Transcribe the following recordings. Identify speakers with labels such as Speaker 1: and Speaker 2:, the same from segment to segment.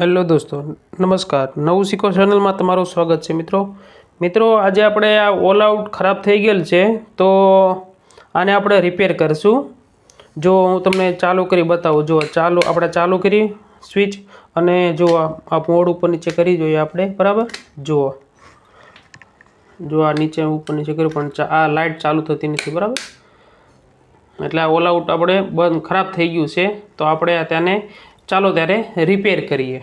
Speaker 1: Hello દોસ્તો, નમસ્કાર. નવું શીખો ચેનલમાં તમારું સ્વાગત છે મિત્રો. મિત્રો, આજે આપણે આ ઓલ આઉટ ખરાબ થઈ ગયેલ છે, તો આને આપણે રિપેર કરીશું. જો હું તમને ચાલુ કરી બતાવું, જો ચાલુ, આપણે ચાલુ કરી સ્વિચ અને જો આ મોડ ઉપર નીચે કરી જોઈએ આપણે, બરાબર? જુઓ જો આ નીચે ઉપર નીચે કર્યું, પણ આ લાઇટ ચાલુ થતી નથી, બરાબર? એટલે આ ઓલ આઉટ આપણે બંધ, ખરાબ થઈ ગયું છે, તો આપણે તેને ચાલો ત્યારે રિપેર કરીએ.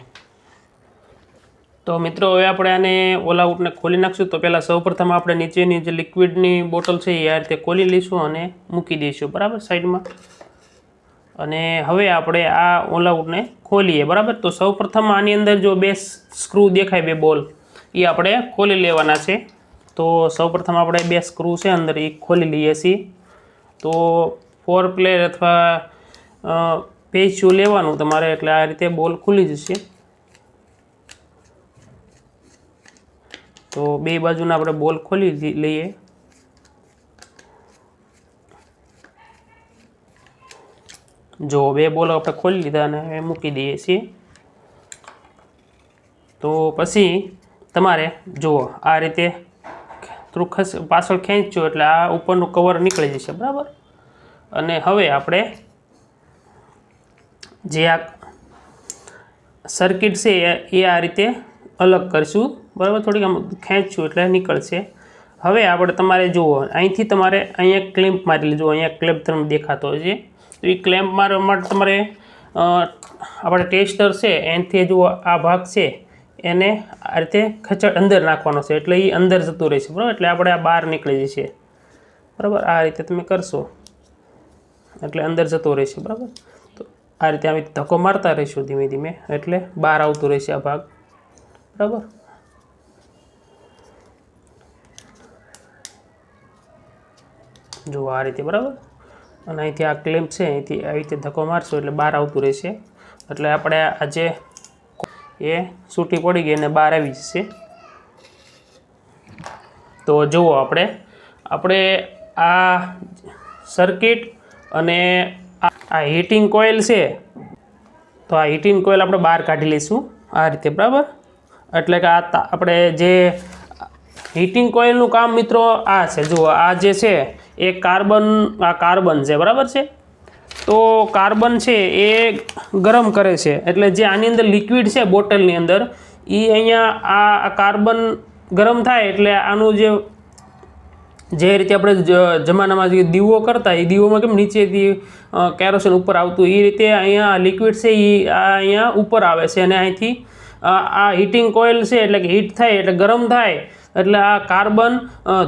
Speaker 1: તો મિત્રો, હવે આપણે આને ઓલા આઉટને ખોલી નાખશું. તો પહેલાં સૌપ્રથમ આપણે નીચેની જે લિક્વિડની બોટલ છે એ આ રીતે ખોલી લઈશું અને મૂકી દઈશું. બરાબર? સાઈડમાં. અને હવે આપણે આ ઓલ આઉટને ખોલીએ. બરાબર? તો સૌપ્રથમ આની અંદર જો બે સ્ક્રૂ દેખાય, બે બોલ એ આપણે ખોલી લેવાના છે. તો સૌપ્રથમ આપણે બે સ્ક્રૂ છે અંદર એ ખોલી લઈએ છીએ. તો ફોર પ્લેયર અથવા પેચું લેવાનું? તમારે એટલે આ રીતે બોલ ખુલી જશે. તો બે બાજુના આપણે બોલ ખોલી લઈએ. જો બે બોલ આપણે ખોલી લીધા અને મૂકી દઈએ છીએ. તો પછી તમારે જુઓ આ રીતે ખસ પાછળ ખેંચજો એટલે આ ઉપરનું કવર નીકળી જશે, બરાબર? અને હવે આપણે જે આ સર્કિટ છે, એ આ રીતે અલગ કરીશું. બરાબર? થોડીક આમ ખેંચશું એટલે નીકળશે. હવે આપણે તમારે જુઓ, અહીંથી તમારે અહીંયા ક્લેમ્પ મારી લેજો. અહીંયા ક્લેમ્પ તમને દેખાતો છે તો એ ક્લેમ્પ મારવા માટે તમારે આપણે ટેસ્ટર છે, એનાથી જુઓ આ ભાગ છે, એને આ રીતે ખચડ અંદર નાખવાનો છે. એટલે એ અંદર જતું રહેશે. બરાબર? એટલે આપણે આ બહાર નીકળી જશે. બરાબર? આ રીતે તમે કરશો. એટલે અંદર જતો રહેશે. બરાબર? આ રીતે આવી ધક્કો મારતા રહીશું ધીમે ધીમે, એટલે બહાર આવતું રહેશે આ ભાગ. બરાબર? જો આ રીતે, બરાબર? અને અહીંથી આ ક્લેમ્પ છે, અહીંથી આવી રીતે ધક્કો મારશો એટલે બહાર આવતું રહેશે. એટલે આપણે આજે એ સૂટી પડી ગઈ અને બહાર આવી જશે. તો જુઓ આપણે આપણે આ સર્કિટ અને આ હીટિંગ કોઇલ છે. તો આ હીટિંગ કોઇલ આપણે બહાર કાઢી લઈશું આ રીતે, બરાબર? એટલે કે આ આપણે જે હીટિંગ કોઇલનું કામ મિત્રો આ છે. જુઓ, આ જે છે એ કાર્બન, આ કાર્બન છે, બરાબર છે? તો કાર્બન છે એ ગરમ કરે છે. એટલે જે આની અંદર લિક્વિડ છે બોટલની અંદર એ અહીંયા આ કાર્બન ગરમ થાય એટલે આનું જે જે રીતે આપણે જમાનામાં જે દીવો કરતા, એ દીવોમાં કેમ નીચેથી કેરોસીન ઉપર આવતું, એ રીતે અહીંયા લિક્વિડ છે, એ આ અહીંયા ઉપર આવે છે અને અહીંથી આ હીટિંગ કોઇલ છે, એટલે કે હીટ થાય, એટલે ગરમ થાય, એટલે આ કાર્બન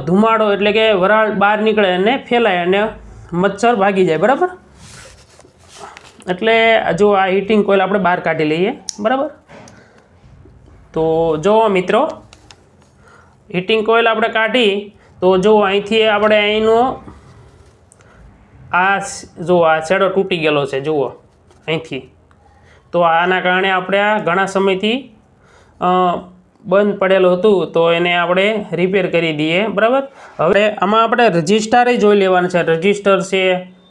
Speaker 1: ધુમાડો, એટલે કે વરાળ બહાર નીકળે અને ફેલાય અને મચ્છર ભાગી જાય, બરાબર? એટલે જો આ હીટિંગ કોઇલ આપણે બહાર કાઢી લઈએ, બરાબર? તો જો મિત્રો હીટિંગ કોઇલ આપણે કાઢી તો જો અહીંથી આપણે અહીંનો આ જુઓ આ છેડો તૂટી ગયેલો છે, જુઓ, અહીંથી. તો આના કારણે આપણે ઘણા સમયથી બંધ પડેલું હતું, તો એને આપણે રિપેર કરી દઈએ, બરાબર? હવે આમાં આપણે રજિસ્ટરે જોઈ લેવાના છે. રજિસ્ટર છે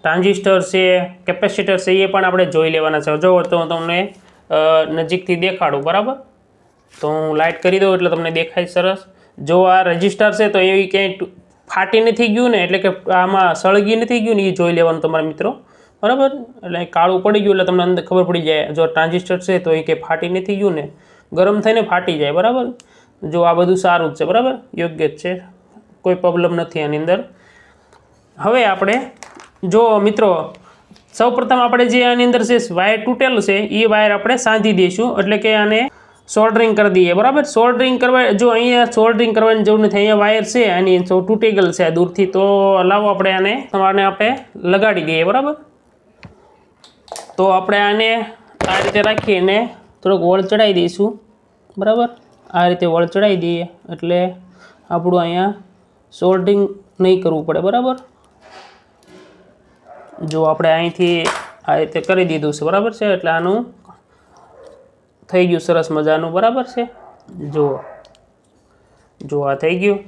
Speaker 1: ટ્રાન્ઝિસ્ટર છે કેપેસિટર છે, એ પણ આપણે જોઈ લેવાના છે. જો તો હું તમને નજીકથી દેખાડું, બરાબર? તો હું લાઇટ કરી દઉં એટલે તમને દેખાય સરસ. જો આ રજિસ્ટર છે, તો એ ક્યાંય ફાટી નથી ગયું ને, એટલે કે આમાં સળગી નથી ગયું ને, એ જોઈ લેવાનું તમારા મિત્રો. બરાબર? એટલે કાળું પડી ગયું, એટલે તમને અંદર ખબર પડી જાય. જો ટ્રાન્ઝિસ્ટર છે, તો એ કંઈ ફાટી નથી ગયું ને, ગરમ થઈને ફાટી જાય, બરાબર? જો આ બધું સારું જ છે, બરાબર? યોગ્ય જ છે. કોઈ પ્રોબ્લેમ નથી આની અંદર. હવે આપણે, જો મિત્રો, સૌપ્રથમ આપણે જે આની અંદર છે વાયર તૂટેલું છે, એ વાયર આપણે સાંધી દઈશું. એટલે કે આને સોલ્ડરિંગ કરી દઈએ, બરાબર? સોલ્ડરિંગ કરવા, જો અહીંયા સોલ્ડરિંગ કરવાની જરૂર નથી, અહીંયા વાયર છે તો તૂટી ગયેલ છે દૂરથી, તો લાવો આપણે આને, તમારે આપણે લગાડી દઈએ, બરાબર? તો આપણે આને આ રીતે રાખીને થોડોક વળ ચડાવી દઈશું, બરાબર? આ રીતે વળ ચડાવી દઈએ, એટલે આપણું અહીંયા સોલ્ડરિંગ નહીં કરવું પડે, બરાબર? જો આપણે અહીંથી આ રીતે કરી દીધું છે, બરાબર છે? એટલે આનું થઈ ગયું સરસ મજાનું, બરાબર છે? જુઓ. જો આ થઈ ગયું.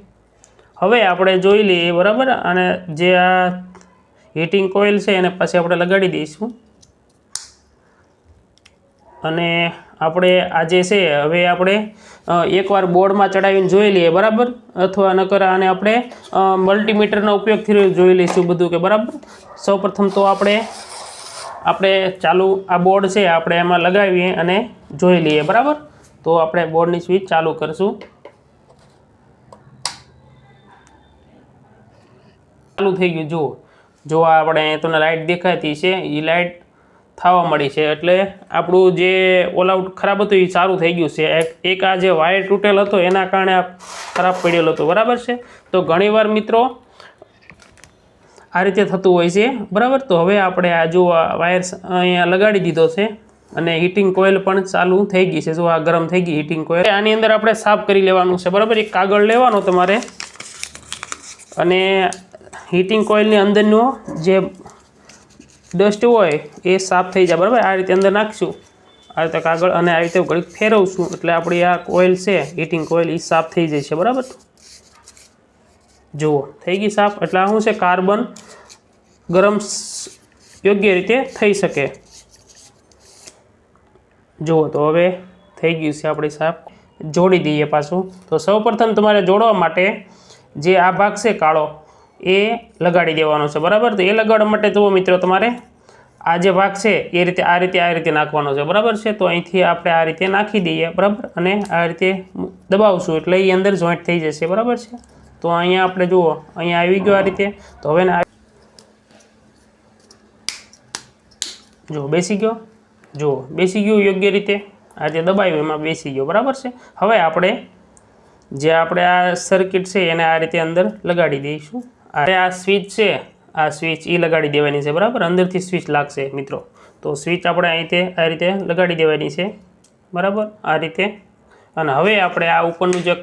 Speaker 1: હવે આપણે જોઈ લઈએ, બરાબર? અને જે આ હીટિંગ કોઇલ છે, એને પછી આપણે લગાડી દઈશું. અને આપણે આજે છે, હવે આપણે એકવાર બોર્ડમાં ચડાવીને જોઈ લઈએ, બરાબર? અથવા નકર આને આપણે મલ્ટીમીટરનો ઉપયોગથી જોઈ લઈશું બધું કે બરાબર? સૌપ્રથમ તો આપણે આપણે ચાલુ આ બોર્ડ છે, આપણે એમાં લગાવીએ અને જોઈ લઈએ, બરાબર? તો આપણે બોર્ડની સ્વિચ ચાલુ કરશું. ચાલુ થઈ ગયું, જુઓ. જો આપણે તમને લાઇટ દેખાતી છે એ લાઇટ થવા મળી છે, એટલે આપણું જે ઓલ આઉટ ખરાબ હતું એ સારું થઈ ગયું છે. એક આ જે વાયર તૂટેલ હતો, એના કારણે ખરાબ પડેલો હતો, બરાબર છે? તો ઘણીવાર મિત્રો આ રીતે થતું હોય છે. બરાબર? તો હવે આપણે આ જો વાયર અહીંયા લગાડી દીધો છે અને હીટિંગ કોઇલ પણ ચાલુ થઈ ગઈ છે. જો આ ગરમ થઈ ગઈ હીટિંગ કોઇલ આની અંદર આપણે સાફ કરી લેવાનું છે. બરાબર? એક કાગળ લેવાનો તમારે. અને હીટિંગ કોઇલની અંદરનો જે ડસ્ટ હોય એ સાફ થઈ જાય. બરાબર? આ રીતે અંદર નાખીશું. આ રીતે કાગળ અને આ રીતે ઘડીક ફેરવશું. એટલે આપણી આ કોઇલ છે હીટિંગ કોઇલ એ સાફ થઈ જાય છે બરાબર? જુઓ, થઈ ગઈ સાફ? એટલે શું છે? કાર્બન ગરમ યોગ્ય રીતે થઈ શકે. જુઓ, તો હવે થઈ ગયું છે આપણી સાફ. જોડી દઈએ પાછું. તો સૌપ્રથમ તમારે જોડવા માટે જે આ ભાગ છે કાળો, એ લગાડી દેવાનો છે. બરાબર? તો એ લગાડવા માટે જુઓ મિત્રો તમારે, આ જે ભાગ છે, એ રીતે આ રીતે આ રીતે નાખવાનો છે. બરાબર છે? તો અહીંથી આપણે આ રીતે નાખી દઈએ. બરાબર? અને આ રીતે દબાવશું. એટલે એ અંદર જોઈન્ટ થઈ જશે. બરાબર છે? તો અહીંયા આપણે જુઓ, અહીંયા આવી ગયો આ રીતે. તો હવે ને જુઓ, બેસી ગયો. જુઓ, બેસી ગયો યોગ્ય રીતે. આ જે દબાવ્યું એમાં બેસી ગયો, બરાબર છે? હવે આપણે જે આપણે આ સર્કિટ છે, એને આ રીતે અંદર લગાડી દઈશું. અરે આ સ્વિચ છે, આ સ્વિચ એ લગાડી દેવાની છે, બરાબર? અંદરથી સ્વિચ લાગશે, મિત્રો. તો સ્વિચ આપણે અહીંથી આ રીતે લગાડી દેવાની છે, બરાબર? આ રીતે. અને હવે આપણે આ ઉપરનું જે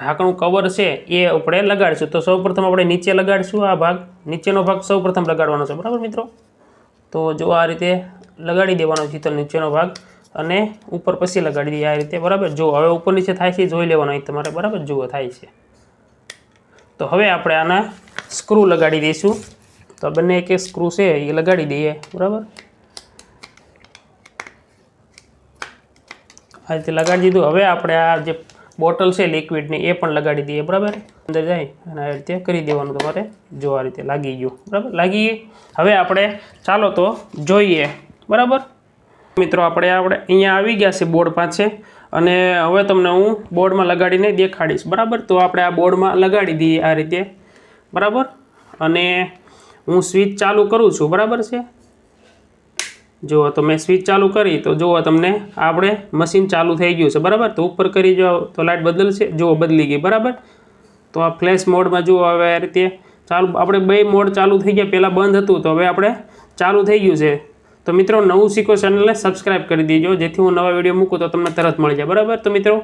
Speaker 1: ઢાંકણું કવર છે, એ આપણે લગાડીશું. તો સૌપ્રથમ આપણે નીચે લગાડીશું આ ભાગ. નીચેનો ભાગ સૌપ્રથમ લગાડવાનો છે. બરાબર મિત્રો? તો જો આ રીતે લગાડી દેવાનો તો નીચેનો ભાગ. અને ઉપર પછી લગાડી દઈએ આ રીતે. બરાબર? જો હવે ઉપર નીચે થાય છે જોઈ લેવાનો અહીં તમારે. બરાબર? જુઓ, થાય છે. તો હવે આપણે આના સ્ક્રૂ લગાડી દઈશું. તો બંને એક એક સ્ક્રૂ છે, એ લગાડી દઈએ. બરાબર? આ રીતે લગાડી દીધું. હવે આપણે આ જે બોટલ છે લિક્વિડની એ પણ લગાડી દઈએ, બરાબર? અંદર જાય અને આ રીતે કરી દેવાનું તમારે, જો આ રીતે લાગી ગયું, બરાબર? લાગી હવે આપણે ચાલો તો જોઈએ, બરાબર? મિત્રો, આપણે આપણે અહીંયા આવી ગયા છે બોર્ડ પાસે અને હવે તમને હું બોર્ડમાં લગાડીને દેખાડીશ, બરાબર? તો આપણે આ બોર્ડમાં લગાડી દઈએ આ રીતે, બરાબર? અને હું સ્વિચ ચાલુ કરું છું, બરાબર છે? જુઓ, તો મેં સ્વિચ ચાલુ કરી, તો જુઓ તમને આપણે મશીન ચાલુ થઈ ગયું છે, બરાબર? તો ઉપર કરી જાઓ, તો લાઇટ બદલશે, જુઓ બદલી ગઈ, બરાબર? તો આ ફ્લેશ મોડમાં જુઓ હવે આ રીતે ચાલુ, આપણે બે મોડ ચાલુ થઈ ગયા, પહેલાં બંધ હતું, તો હવે આપણે ચાલુ થઈ ગયું છે. તો મિત્રો, નવું શીખો ચેનલને સબસ્ક્રાઈબ કરી દેજો, જેથી હું નવા વીડિયો મૂકું તો તમને તરત મળી જાય, બરાબર? તો મિત્રો